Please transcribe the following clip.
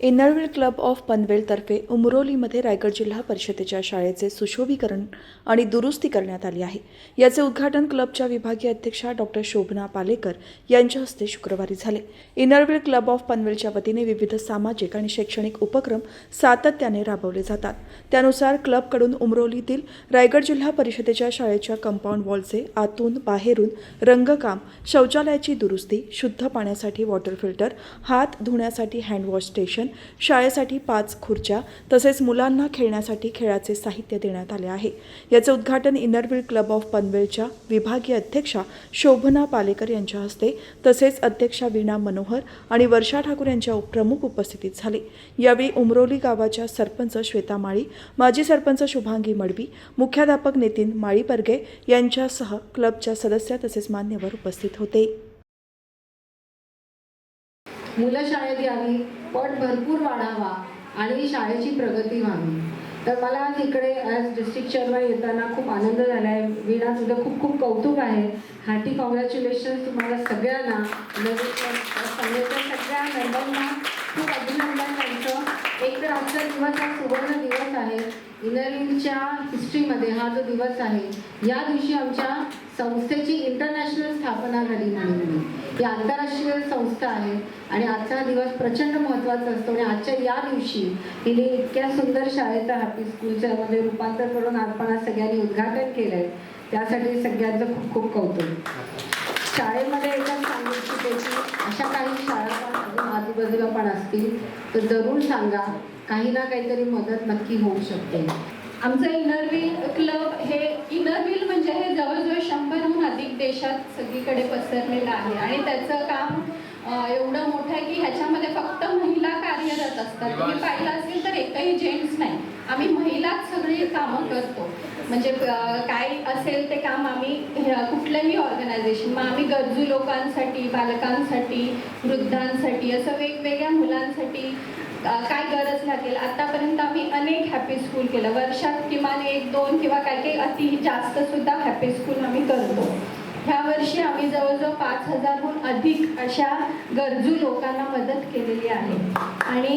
Inner Wheel club of पनवेलतर्फे उमरोलीमध्ये रायगड जिल्हा परिषदेच्या शाळेचे सुशोभीकरण आणि दुरुस्ती करण्यात आली आहे. याचे उद्घाटन क्लबच्या विभागीय अध्यक्षा डॉक्टर शोभना पालेकर यांच्या हस्ते शुक्रवारी झाले. इनरविल क्लब ऑफ पनवेलच्या वतीने विविध सामाजिक आणि शैक्षणिक उपक्रम सातत्याने राबवले जातात. त्यानुसार क्लबकडून उमरोलीतील रायगड जिल्हा परिषदेच्या शाळेच्या कंपाऊंड वॉलचे आतून बाहेरून रंगकाम शौचालयाची दुरुस्ती शुद्ध पाण्यासाठी वॉटर फिल्टर हात धुण्यासाठी हँडवॉश स्टेशन शाळेसाठी पाच खुर्च्या तसेच मुलांना खेळण्यासाठी खेळाचे साहित्य देण्यात आले आहे. याचे उद्घाटन इनरविल क्लब ऑफ पनवेलच्या विभागीय अध्यक्षा शोभना पालेकर यांच्या हस्ते तसेच अध्यक्षा वीणा मनोहर आणि वर्षा ठाकूर यांच्या प्रमुख उपस्थितीत झाले. यावेळी उमरोली गावाच्या सरपंच श्वेता माळी माजी सरपंच शुभांगी मडवी मुख्याध्यापक नितीन माळीपर्गे यांच्यासह क्लबच्या सदस्य तसेच मान्यवर उपस्थित होते. मुलं शाळेत यावी. पट भरपूर वाढावा आणि शाळेची प्रगती व्हावी. तर मला आज इकडे आज डिस्ट्रिक्ट चेअरमॅन येताना खूप आनंद झाला आहे वीणा तुझं खूप खूप कौतुक आहे. हार्टी कॉंग्रॅच्युलेशन तुम्हाला सगळ्यांना. सगळ्या मेंबरना खूप अभिनंदन त्यांचं एक तर आजचा दिवस हा सुवर्ण दिवस आहे. इनरविलच्या हिस्ट्रीमध्ये हा जो दिवस आहे या दिवशी आमच्या संस्थेची स्थापना झाली म्हणून. ही आंतरराष्ट्रीय संस्था आहे आणि आजचा दिवस प्रचंड महत्त्वाचा असतो आणि आजच्या या दिवशी तिने इतक्या सुंदर शाळेचं हॅपी स्कूलच्या मध्ये रूपांतर करून आपण आज सगळ्यांनी उद्घाटन केलंय. त्यासाठी सगळ्यांचं खूप खूप कौतुक. शाळेमध्ये एकच सांगू इच्छिते की अशा काही शाळा पण आजूबाजूला पण असतील तर जरूर सांगा. काही ना काहीतरी मदत नक्की होऊ शकते. आमचं इनरव्हील क्लब हे इनरव्हील म्हणजे हे जवळजवळ शंभर अधिक देशात सगळीकडे पसरलेलं आहे. आणि त्याचं काम एवढं मोठं आहे की ह्याच्यामध्ये फक्त महिला कार्यरत असतात. तुम्ही पाहिलं असेल तर एकही जेंट्स नाही. आम्ही महिलाच सगळी कामं करतो. म्हणजे काय असेल ते काम आम्ही हे- कुठलंही ऑर्गनायझेशन मग आम्ही गरजू लोकांसाठी बालकांसाठी वृद्धांसाठी असं वेगवेगळ्या मुलांसाठी काय गरज लागेल? आतापर्यंत आम्ही अनेक हॅपी स्कूल केलं. वर्षात किमान एक दोन किंवा काही काही अति जास्त सुद्धा हॅपी स्कूल आम्ही करतो. ह्या वर्षी आम्ही जवळजवळ पाच हजारहून अधिक अशा गरजू लोकांना मदत केलेली आहे. आणि